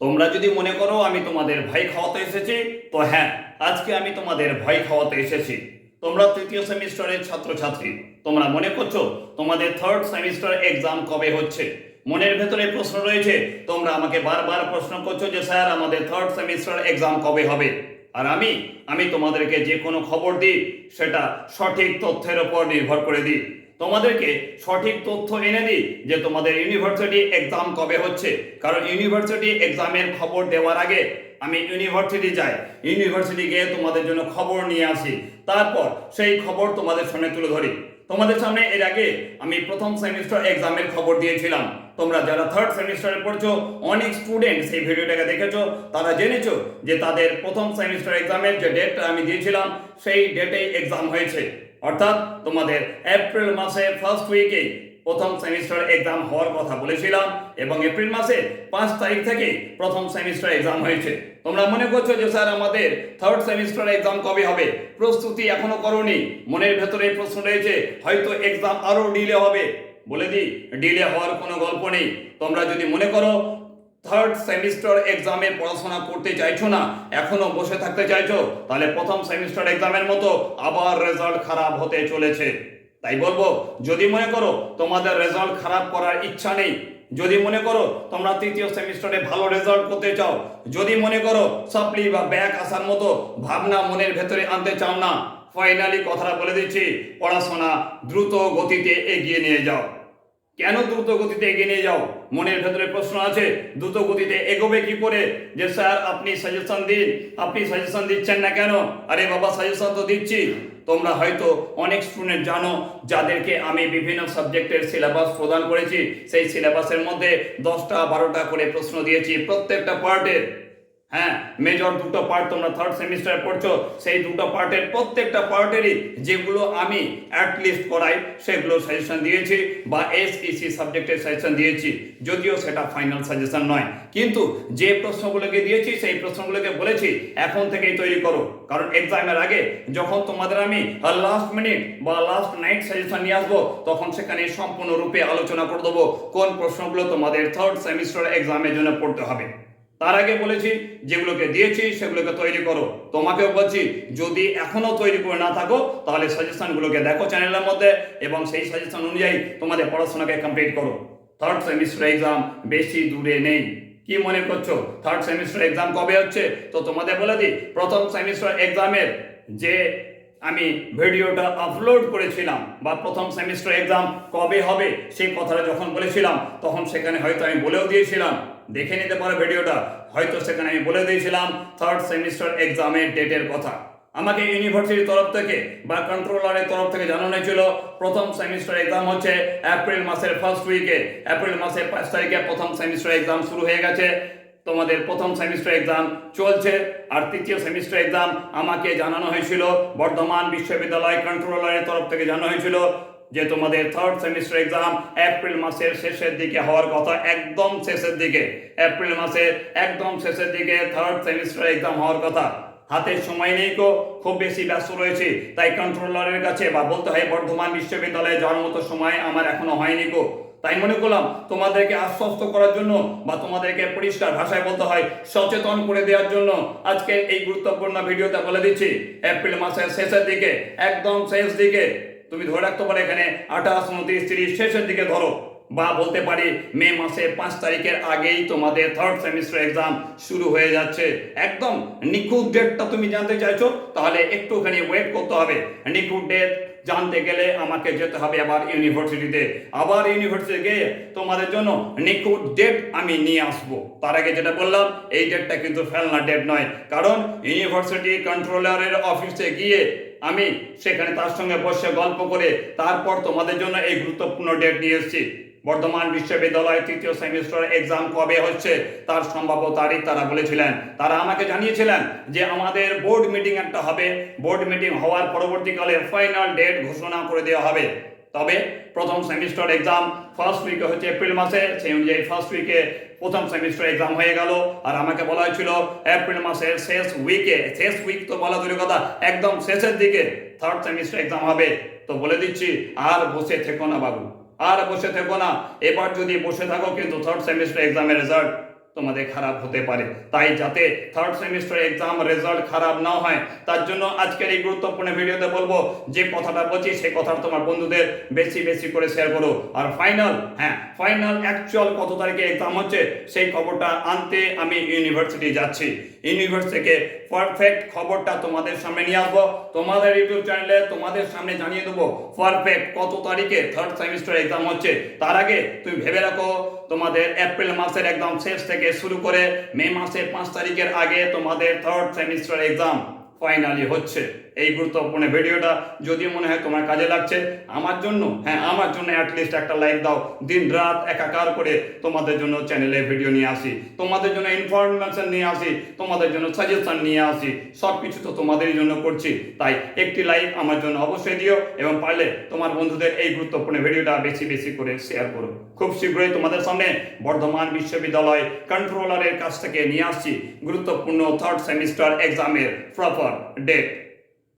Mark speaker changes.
Speaker 1: তোমরা যদি মনে করো আমি তোমাদের ভয় খাওয়াতে এসেছি, তো হ্যাঁ আজকে আমি তোমাদের ভয় খাওয়াতে এসেছি। তোমরা তৃতীয় সেমিস্টারের ছাত্রছাত্রী, তোমরা মনে করছ তোমাদের থার্ড সেমিস্টার এক্সাম কবে হচ্ছে? মনের ভেতরে প্রশ্ন রয়েছে, তোমরা আমাকে বারবার প্রশ্ন করছ যে, স্যার, আমাদের থার্ড সেমিস্টার এক্সাম কবে হবে? আর আমি আমি তোমাদেরকে যে কোনো খবর দিই, সেটা সঠিক তথ্যের ওপর নির্ভর করে দিই। তোমাদেরকে সঠিক তথ্য এনে দিই যে তোমাদের ইউনিভার্সিটি এক্সাম কবে হচ্ছে। কারণ ইউনিভার্সিটি এক্সামের খবর দেওয়ার আগে আমি ইউনিভার্সিটি যাই। ইউনিভার্সিটি গিয়ে তোমাদের জন্য খবর নিয়ে আসি। তারপর সেই খবর তোমাদের সামনে তুলে ধরি। তোমাদের সামনে এর আগে আমি প্রথম সেমিস্টার এক্সামের খবর দিয়েছিলাম। তোমরা যারা থার্ড সেমিস্টারে পড়ছো, অনেক স্টুডেন্ট সেই ভিডিওটাকে দেখেছ, তারা জেনেছো যে তাদের প্রথম সেমিস্টার এক্সামের যে ডেটটা আমি দিয়েছিলাম, সেই ডেটেই এক্সাম হয়েছে। অর্থাৎ তোমাদের এপ্রিল মাসে ফার্স্ট উইকে প্রথম সেমিস্টার এক্সাম হওয়ার কথা বলেছিলাম এবং এপ্রিল মাসে পাঁচ তারিখ থেকে প্রথম সেমিস্টার এক্সাম হয়েছে। তোমরা মনে করছ যে স্যার আমাদের থার্ড সেমিস্টার এক্সাম কবে হবে? প্রস্তুতি এখনও করনি। মনের ভেতরে প্রশ্ন রয়েছে, হয়তো এক্সাম আরও ডিলে হবে। বলে দিই ডিলে হওয়ার কোনো গল্প নেই। তোমরা যদি মনে করো থার্ড সেমিস্টার এক্সামে পড়াশোনা করতে চাইছো না, এখনও বসে থাকতে চাইছো, তাহলে প্রথম সেমিস্টার এক্সামের মতো আবার রেজাল্ট খারাপ হতে চলেছে। তাই বলব, যদি মনে করো তোমাদের রেজাল্ট খারাপ করার ইচ্ছা নেই, যদি মনে করো তোমরা তৃতীয় সেমিস্টারে ভালো রেজাল্ট করতে চাও, যদি মনে করো সাপ্লি বা ব্যাক আসার মতো ভাবনা মনের ভেতরে আনতে চাও না ফাইনালি কথাটা বলে দিচ্ছি, পড়াশোনা দ্রুত গতিতে এগিয়ে নিয়ে যাও। কেন দ্রুত গতিতে এগিয়ে নিয়ে যাও? মনের ভেতরে প্রশ্ন আছে, দ্রুত গতিতে এগোবে কি করে? যে স্যার, আপনি সাজেশন দিন। আপনি সাজেশন দিচ্ছেন না কেন? আরে বাবা সাজেশন তো দিচ্ছি। তোমরা হয়তো অনেক স্টুডেন্ট জানো, যাদেরকে আমি বিভিন্ন সাবজেক্টের সিলেবাস প্রদান করেছি। সেই সিলেবাসের মধ্যে দশটা, বারোটা করে প্রশ্ন দিয়েছি প্রত্যেকটা পার্টের হ্যাঁ মেজর দুটো পার্ট তোমরা থার্ড সেমিস্টারে পড়ছো, সেই দুটো পার্টের প্রত্যেকটা পার্টেরই যেগুলো আমি অ্যাটলিস্ট করাই, সেগুলো সাজেশন দিয়েছি বা এসইসি সাবজেক্টের সাজেশন দিয়েছি, যদিও সেটা ফাইনাল সাজেশন নয়। কিন্তু যে প্রশ্নগুলোকে দিয়েছি, সেই প্রশ্নগুলোকে বলেছি, এখন থেকেই তৈরি করো। কারণ এক্সামের আগে যখন তোমাদের আমি লাস্ট মিনিট বা লাস্ট নাইট সাজেশন নিয়ে আসব, তখন সেখানে সম্পূর্ণরূপে আলোচনা করে দেবো কোন প্রশ্নগুলো তোমাদের থার্ড সেমিস্টার এক্সামের জন্য পড়তে হবে। তার আগে বলেছি, যেগুলোকে দিয়েছি সেগুলোকে তৈরি করো। তোমাকেও বলছি, যদি এখনও তৈরি করে না থাকো, তাহলে সাজেশনগুলোকে দেখো চ্যানেলের মধ্যে এবং সেই সাজেশন অনুযায়ী তোমাদের পড়াশোনাকে কমপ্লিট করো। থার্ড সেমিস্টার এক্সাম বেশি দূরে নেই। কি মনে করছ? থার্ড সেমিস্টার এক্সাম কবে হচ্ছে? তো তোমাদের বলে দিই, প্রথম সেমিস্টার এক্সামের যে আমি ভিডিওটা আপলোড করেছিলাম বা প্রথম সেমিস্টার এক্সাম কবে হবে সেই কথাটা যখন বলেছিলাম, তখন সেখানে হয়তো আমি বলেও দিয়েছিলাম। দেখে নিতে পারো ভিডিওটা। হয়তো সেখানে আমি বলে দিয়েছিলাম থার্ড সেমিস্টার এক্সামের ডেটের কথা। আমাকে ইউনিভার্সিটির তরফ থেকে বা কন্ট্রোলারের তরফ থেকে জানানো হয়েছিল, প্রথম সেমিস্টার এক্সাম হচ্ছে এপ্রিল মাসের ফার্স্ট উইকে এপ্রিল মাসের পাঁচ তারিখে প্রথম সেমিস্টার এক্সাম শুরু হয়ে গেছে। তোমাদের প্রথম সেমিস্টার এক্সাম চলছে আর তৃতীয় সেমিস্টার এক্সাম আমাকে জানানো হয়েছিল। বর্ধমান বিশ্ববিদ্যালয় কন্ট্রোলারের তরফ থেকে জানানো হয়েছিল। যে তোমাদের থার্ড সেমিস্টার এক্সাম এপ্রিল মাসের শেষের দিকে হওয়ার কথা, একদম শেষের দিকে। এপ্রিল মাসের একদম শেষের দিকে থার্ড সেমিস্টার এক্সাম হওয়ার কথা। হাতে সময় নেই কো খুব বেশি ব্যস্ত রয়েছে। তাই কন্ট্রোলারের কাছে বা বলতে হয় বর্ধমান বিশ্ববিদ্যালয়ে যাওয়ার মতো সময় আমার এখনও হয়নি কো তাই মনে করলাম, তোমাদেরকে আশ্বস্ত করার জন্য বা তোমাদেরকে পরিষ্কার ভাষায় বলতে হয়, সচেতন করে দেওয়ার জন্য আজকে এই গুরুত্বপূর্ণ ভিডিওতে বলে দিচ্ছি। এপ্রিল মাসের শেষের দিকে, একদম শেষ দিকে তুমি ধরে রাখতে পারো এখানে আঠাশ, উনত্রিশ, তিরিশ শেষের দিকে ধরো। বা বলতে পারি মে মাসে পাঁচ তারিখের আগেই তোমাদের থার্ড সেমিস্টার এক্সাম শুরু হয়ে যাচ্ছে। একদম নিখুঁত ডেটটা তুমি জানতে চাইছো, তাহলে একটুখানি ওয়েট করতে হবে। নিখুঁত ডেট জানতে গেলে আমাকে যেতে হবে আবার ইউনিভার্সিটিতে। আবার ইউনিভার্সিটি গিয়ে তোমাদের জন্য নিখুঁত ডেট আমি নিয়ে আসব। তার আগে যেটা বললাম, এই ডেটটা কিন্তু ফেলনা ডেট নয়। কারণ ইউনিভার্সিটি কন্ট্রোলারের অফিসে গিয়ে আমি সেখানে তার সঙ্গে বসে গল্প করে তারপর তোমাদের জন্য এই গুরুত্বপূর্ণ ডেট নিয়ে এসেছি। বর্ধমান বিশ্ববিদ্যালয় তৃতীয় সেমিস্টার এক্সাম কবে হচ্ছে, তার সম্ভাব্য তারিখ তারা বলেছিলেন। তারা আমাকে জানিয়েছিলেন যে আমাদের বোর্ড মিটিং একটা হবে। বোর্ড মিটিং হওয়ার পরবর্তীকালে ফাইনাল ডেট ঘোষণা করে দেওয়া হবে। তবে প্রথম সেমিস্টার এক্সাম ফার্স্ট উইকে হচ্ছে এপ্রিল মাসে, সেই অনুযায়ী ফার্স্ট উইকে প্রথম সেমিস্টার এক্সাম হয়ে গেল। আর আমাকে বলা হয়েছিল, এপ্রিল মাসের শেষ উইকে শেষ উইক তো বলা দূরের কথা, একদম শেষের দিকে থার্ড সেমিস্টার এক্সাম হবে। তো বলে দিচ্ছি, আর বসে থেকো না বাবু। আর বসে থেকো না। এবার যদি বসে থাকো কিন্তু থার্ড সেমিস্টার এক্সামের রেজাল্ট তোমাদের খারাপ হতে পারে। তাই যাতে থার্ড সেমিস্টার এক্সাম রেজাল্ট খারাপ না হয়, তার জন্য আজকের এই গুরুত্বপূর্ণ ভিডিওতে বলব, যে কথাটা বলছি সেই কথাটা তোমার বন্ধুদের বেশি বেশি করে শেয়ার করো। আর ফাইনাল হ্যাঁ ফাইনাল অ্যাকচুয়াল কত তারিখে এক্সাম হচ্ছে, সেই খবরটা আনতে আমি ইউনিভার্সিটি যাচ্ছি। ইউনিভার্সিটি থেকে পারফেক্ট খবরটা তোমাদের সামনে নিয়ে আসব। তোমাদের ইউটিউব চ্যানেলে তোমাদের সামনে জানিয়ে দেবো পারফেক্ট কত তারিখে থার্ড সেমিস্টার এক্সাম হচ্ছে। তার আগে তুমি ভেবে রাখো, তোমাদের এপ্রিল মাসের একদম শেষ থেকে শুরু করে মে মাসের পাঁচ তারিখের আগে তোমাদের থার্ড সেমিস্টার এক্সাম ফাইনালি হচ্ছে। এই গুরুত্বপূর্ণ ভিডিওটা যদি মনে হয় তোমার কাজে লাগছে, আমার জন্য হ্যাঁ আমার জন্য অ্যাটলিস্ট একটা লাইক দাও। দিন রাত একাকার করে তোমাদের জন্য চ্যানেলে ভিডিও নিয়ে আসি, তোমাদের জন্য ইনফরমেশন নিয়ে আসি, তোমাদের জন্য সাজেশন নিয়ে আসি সব কিছু তো তোমাদের জন্য করছি। তাই একটি লাইক আমার জন্য অবশ্যই দিও এবং পারলে তোমার বন্ধুদের এই গুরুত্বপূর্ণ ভিডিওটা বেশি বেশি করে শেয়ার করো। খুব শীঘ্রই তোমাদের সামনে বর্ধমান বিশ্ববিদ্যালয় কন্ট্রোলারের কাছ থেকে নিয়ে আসছি গুরুত্বপূর্ণ থার্ড সেমিস্টার এক্সামের প্রপার ডেট